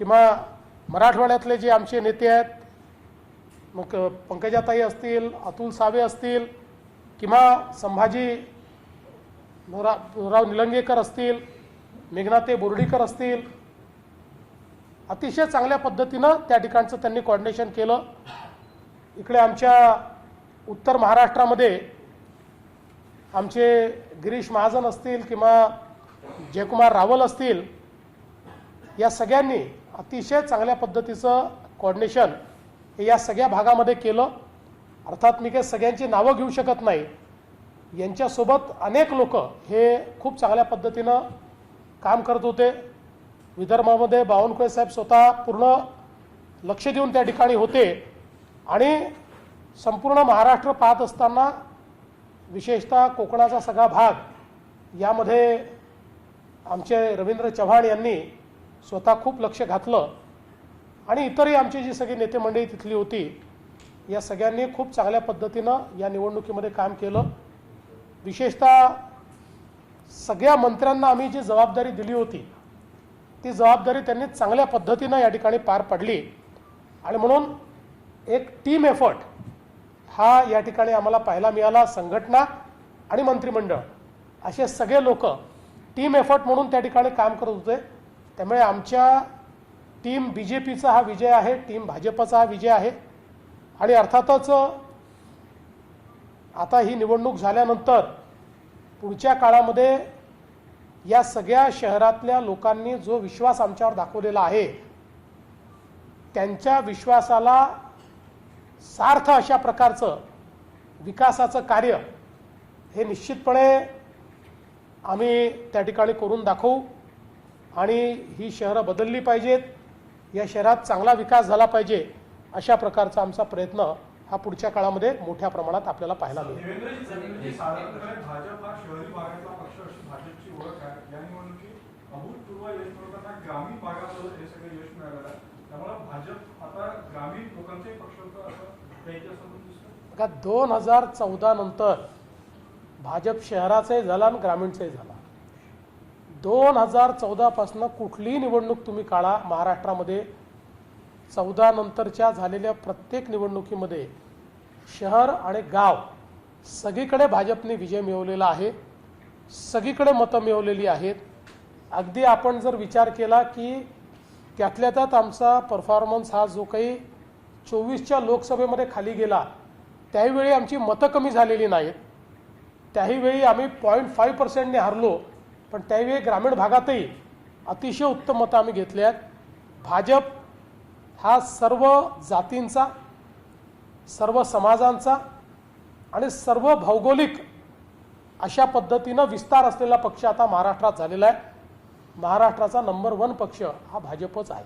किंवा मराठवाड्यातले जे आमचे नेते आहेत मग पंकजाताई असतील अतुल सावे असतील किंवा संभाजी राव निलंगेकर असतील मेघनाते बोर्डीकर असतील अतिशय चांगल्या पद्धतीनं त्या ठिकाणचं त्यांनी कॉर्डिनेशन केलं. इकडे आमच्या उत्तर महाराष्ट्रामध्ये आमचे गिरीश महाजन असतील किंवा जयकुमार रावल असतील या सगळ्यांनी अतिशय चांगल्या पद्धतीचं कॉर्डिनेशन हे या सगळ्या भागामध्ये केलं. अर्थात मी काही सगळ्यांची नावं घेऊ शकत नाही. यांच्यासोबत अनेक लोक हे खूप चांगल्या पद्धतीनं काम करत होते. विदर्भामध्ये बावनकुळे साहेब स्वतः पूर्ण लक्ष देऊन त्या ठिकाणी होते. आणि संपूर्ण महाराष्ट्र पाहत असताना विशेषतः कोकणाचा सगळा भाग यामध्ये आमचे रवींद्र चव्हाण यांनी स्वतः खूप लक्ष घातलं. आणि इतरही आमची जी सगळी नेते मंडळी तिथली होती या सगळ्यांनी खूप चांगल्या पद्धतीनं या निवडणुकीमध्ये काम केलं. विशेषतः सगळ्या मंत्र्यांना आम्ही जी जबाबदारी दिली होती ती जबाबदारी त्यांनी चांगल्या पद्धतीनं या ठिकाणी पार पडली. आणि म्हणून एक टीम एफर्ट हा या ठिकाणी आम्हाला पाहायला मिळाला संघटना आणि मंत्रिमंडळ. असे सगळे लोक टीम एफर्ट म्हणून त्या ठिकाणी काम करत होते. त्यामुळे आमच्या टीम बी जे पीचा हा विजय आहे टीम भाजपचा हा विजय आहे. आणि अर्थातच आता ही निवडणूक झाल्यानंतर पुढच्या काळामध्ये या सगळ्या शहरातल्या लोकांनी जो विश्वास आमच्यावर दाखवलेला आहे त्यांच्या विश्वासाला सार्थ अशा प्रकारचं विकासाचं कार्य हे निश्चितपणे आम्ही त्या ठिकाणी करून दाखवू. आणि ही शहरं बदलली पाहिजेत. या शहरात चांगला विकास झाला पाहिजे अशा प्रकारचा आमचा प्रयत्न हा पुढच्या काळामध्ये मोठ्या प्रमाणात आपल्याला पाहायला मिळेल. बघा दोन हजार चौदा नंतर भाजप शहराचाही झाला आणि ग्रामीणचाही झाला. दोन हजार चौदापासनं कुठलीही निवडणूक तुम्ही काढा महाराष्ट्रामध्ये चौदा नंतरच्या झालेल्या प्रत्येक निवडणुकीमध्ये शहर आणि गाव सगळीकडे भाजपने विजय मिळवलेला आहे सगळीकडे मतं मिळवलेली आहेत. अगदी आपण जर विचार केला की त्यातल्या त्यात आमचा परफॉर्मन्स हा जो काही चोवीसच्या लोकसभेमध्ये खाली गेला त्याहीवेळी आमची मतं कमी झालेली नाहीत. त्याहीवेळी आम्ही पॉईंट फाईव्ह पर्सेंटने हरलो. पण त्यावेळी ग्रामीण भागातही अतिशय उत्तम मतं आम्ही घेतली आहेत भाजप हा सर्व जातींचा सर्व समाजांचा आणि सर्व भौगोलिक अशा पद्धतीनं विस्तार असलेला पक्ष आता महाराष्ट्रात झालेला आहे. महाराष्ट्राचा नंबर वन पक्ष हा भाजपच आहे.